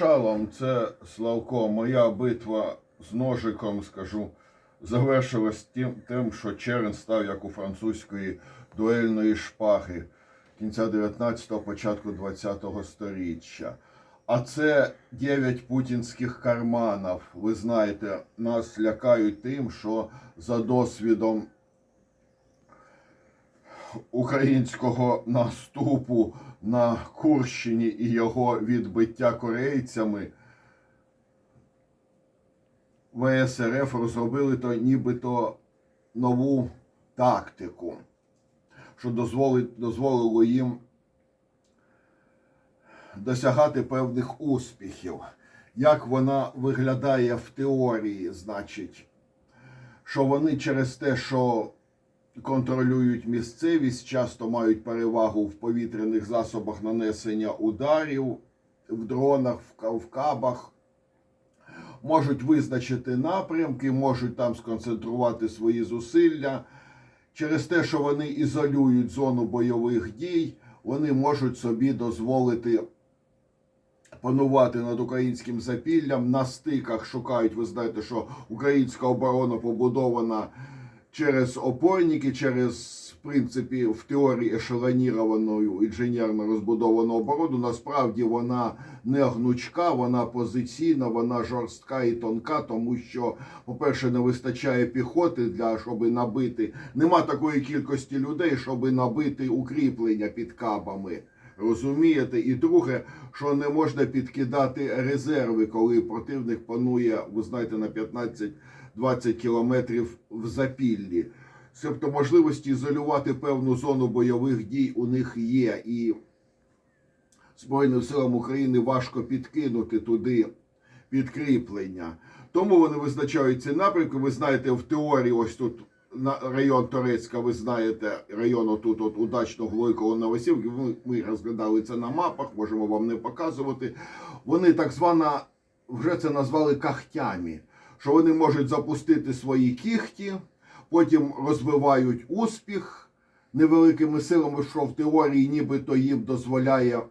Шалом, це Славко. Моя битва з ножиком, скажу, завершилась тим, тим, що черен став як у французької дуельної шпаги кінця 19-го, початку 20-го сторіччя. А це 9 путінських карманів. Ви знаєте, нас лякають тим, що за досвідом українського наступу на Курщині і його відбиття корейцями ВСРФ розробили то нібито нову тактику, що дозволило їм досягати певних успіхів. Як вона виглядає в теорії, значить, що вони через те, що контролюють місцевість, часто мають перевагу в повітряних засобах нанесення ударів, в дронах, в кабах, можуть визначити напрямки, можуть там сконцентрувати свої зусилля. Через те, що вони ізолюють зону бойових дій, вони можуть собі дозволити панувати над українським запіллям. На стиках шукають, ви знаєте, що українська оборона побудована через опорники, через, в принципі, в теорії ешелонірованою інженерно розбудовану оборону. Насправді вона не гнучка, вона позиційна, вона жорстка і тонка, тому що, по-перше, не вистачає піхоти для щоб набити. Нема такої кількості людей, щоб набити укріплення під кабами. Розумієте? І друге, що не можна підкидати резерви, коли противник панує, ви знаєте, на 15-20 кілометрів в запіллі. Тобто можливості ізолювати певну зону бойових дій у них є. І Збройним силам України важко підкинути туди підкріплення. Тому вони визначають ці напрямки. Ви знаєте, в теорії, ось тут на район Торецька, ви знаєте, район отут от удачного Великого Новосілки. Ми, ми розглядали це на мапах, можемо вам не показувати. Вони так звана, вже це назвали кахтями, що вони можуть запустити свої кіхті, потім розвивають успіх невеликими силами, що в теорії нібито їм дозволяє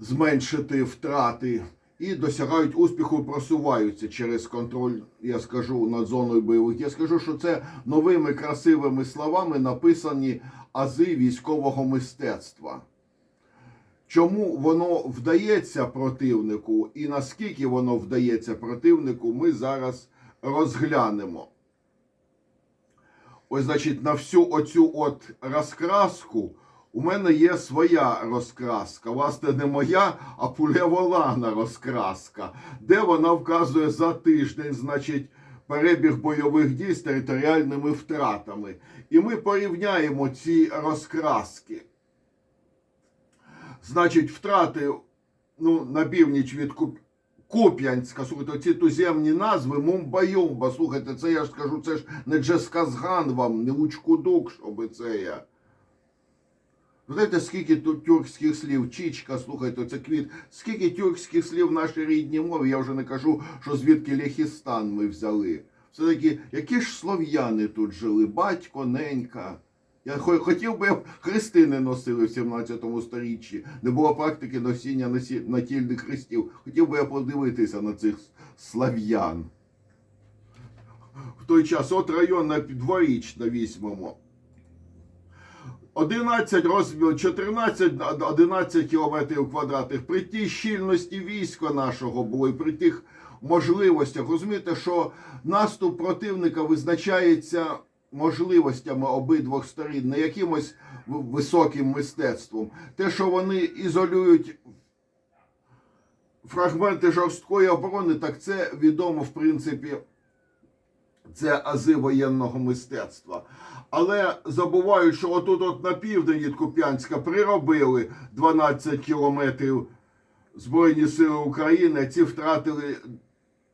зменшити втрати і досягають успіху, просуваються через контроль, я скажу, над зоною бойових. Я скажу, що це новими красивими словами написані ази військового мистецтва. Чому воно вдається противнику і наскільки воно вдається противнику, ми зараз розглянемо. Ось, значить, на всю оцю от розкраску у мене є своя розкраска. Власне, не моя, а пулеволана розкраска, де вона вказує за тиждень, значить, перебіг бойових дій з територіальними втратами. І ми порівняємо ці розкраски. Значить, втрати ну, на північ від Куп... Куп'янська, слухайте, ці туземні назви, Мумба-Юмба, слухайте, це я ж скажу, це ж не Джесказган вам, не Лучкудук, щоби це я. Знаєте, скільки тут тюркських слів, чічка, слухайте, це квіт, скільки тюркських слів в нашій рідній мові, я вже не кажу, що звідки Лехістан ми взяли. Все-таки, які ж слов'яни тут жили, батько, ненька. Я хотів би, хрести носили в 17 сторіччі, не було практики носіння натільних хрестів. Хотів би я подивитися на цих слав'ян. В той час от район на дворічно візьмемо. 11 розмір, 14, 11 кілометрів квадратних. При тій щільності війська нашого було і при тих можливостях. Розумієте, що наступ противника визначається можливостями обидвох сторін, не якимось високим мистецтвом. Те, що вони ізолюють фрагменти жорсткої оборони, так це відомо, в принципі, це ази воєнного мистецтва. Але забувають, що отут от на південь від Куп'янська приробили 12 кілометрів Збройні Сили України, ці втратили.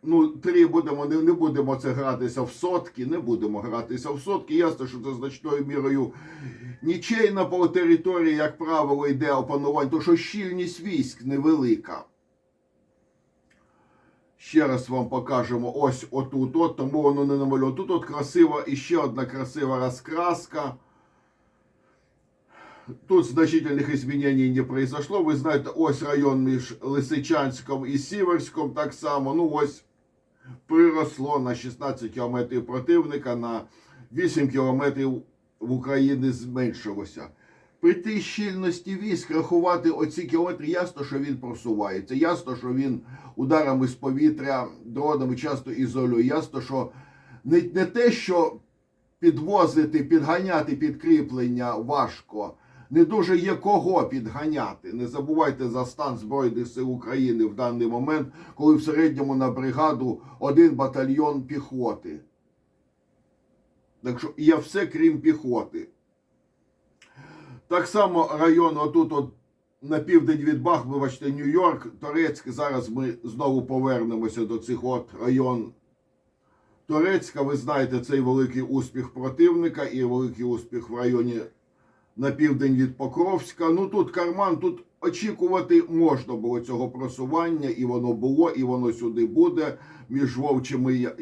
Ну, три будемо, не, не будемо це гратися в сотки, не будемо гратися в сотки. Ясно, що це значною мірою нічейна по території, як правило, йде опанування, тому що щільність військ невелика. Ще раз вам покажемо ось отут, от, тому воно не намальовано. Тут от красива і ще одна красива розкраска. Тут значительных изменений не произошло. Ви знаєте, ось район між Лисичанськом і Сіверськом так само. Ну ось приросло на 16 кілометрів противника, на 8 кілометрів в Україні зменшилося. При тій щільності військ рахувати оці кілометри, ясно, що він просувається. Ясно, що він ударами з повітря, дронами часто ізолює. Ясно, що не, не те, що підвозити, підганяти підкріплення важко. Не дуже є кого підганяти. Не забувайте за стан Збройних сил України в даний момент, коли в середньому на бригаду один батальйон піхоти. Так що є все крім піхоти. Так само район отут от на південь від Бах, вибачте, Нью-Йорк, Торецьк. Зараз ми знову повернемося до цих от район Торецька. Ви знаєте цей великий успіх противника і великий успіх в районі на південь від Покровська. Ну тут карман, тут очікувати можна було цього просування, і воно було, і воно сюди буде. Між вовчими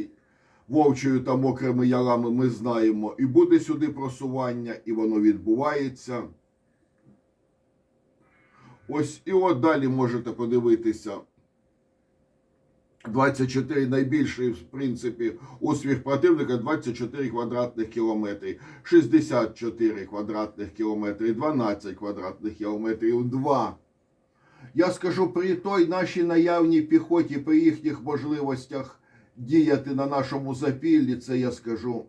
вовчою та мокрими ялами ми знаємо. І буде сюди просування, і воно відбувається. Ось і от далі можете подивитися. 24 найбільший, в принципі, успіх противника 24 квадратних кілометри, 64 квадратних кілометри, 12 квадратних кілометрів, 2. Я скажу, при той нашій наявній піхоті, при їхніх можливостях діяти на нашому запіллі, це я скажу.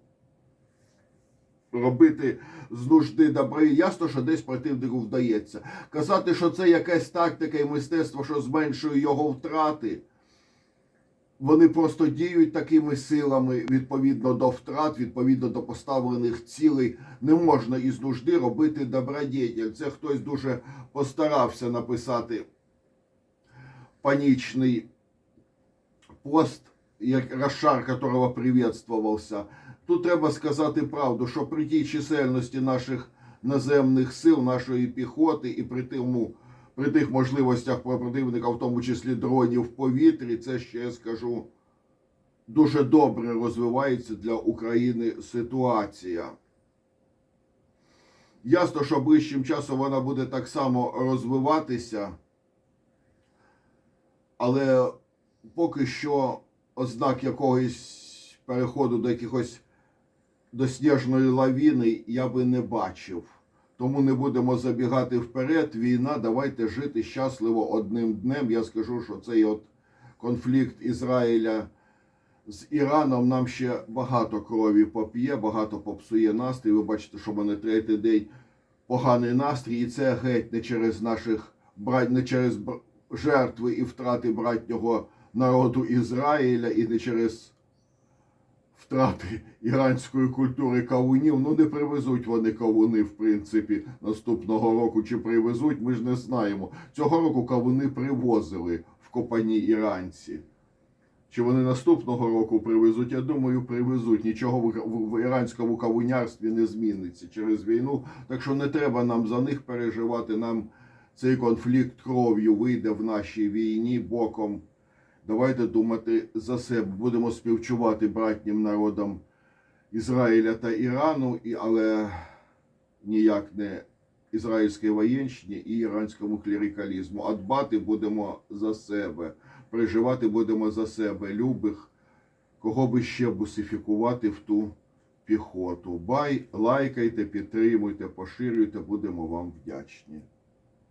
Робити з нужди добри. Ясно, що десь противнику вдається. Казати, що це якась тактика і мистецтво, що зменшує його втрати. Вони просто діють такими силами відповідно до втрат, відповідно до поставлених цілей. Не можна із нужди робити добродетель. Це хтось дуже постарався написати панічний пост, як Рошар, которого приветствовался. Тут треба сказати правду, що при тій чисельності наших наземних сил, нашої піхоти і при тому при тих можливостях противника, в тому числі дронів в повітрі, це ще я скажу дуже добре розвивається для України ситуація. Ясно, що ближчим часом вона буде так само розвиватися, але поки що ознак якогось переходу до якихось до сніжної лавіни я би не бачив. Тому не будемо забігати вперед. Війна, давайте жити щасливо одним днем. Я скажу, що цей от конфлікт Ізраїля з Іраном нам ще багато крові поп'є, багато попсує настрій. Ви бачите, що в мене третій день поганий настрій, і це геть не через наших не через жертви і втрати братнього народу Ізраїля, і не через втрати іранської культури кавунів. Ну не привезуть вони кавуни, в принципі, наступного року. Чи привезуть, ми ж не знаємо. Цього року кавуни привозили в копані іранці. Чи вони наступного року привезуть? Я думаю, привезуть. Нічого в, іранському кавунярстві не зміниться через війну. Так що не треба нам за них переживати. Нам цей конфлікт кров'ю вийде в нашій війні боком. Давайте думати за себе. Будемо співчувати братнім народам Ізраїля та Ірану, але ніяк не ізраїльській воєнщині і іранському клерикалізму. А дбати будемо за себе, переживати будемо за себе, любих, кого би ще бусифікувати в ту піхоту. Бай, лайкайте, підтримуйте, поширюйте, будемо вам вдячні.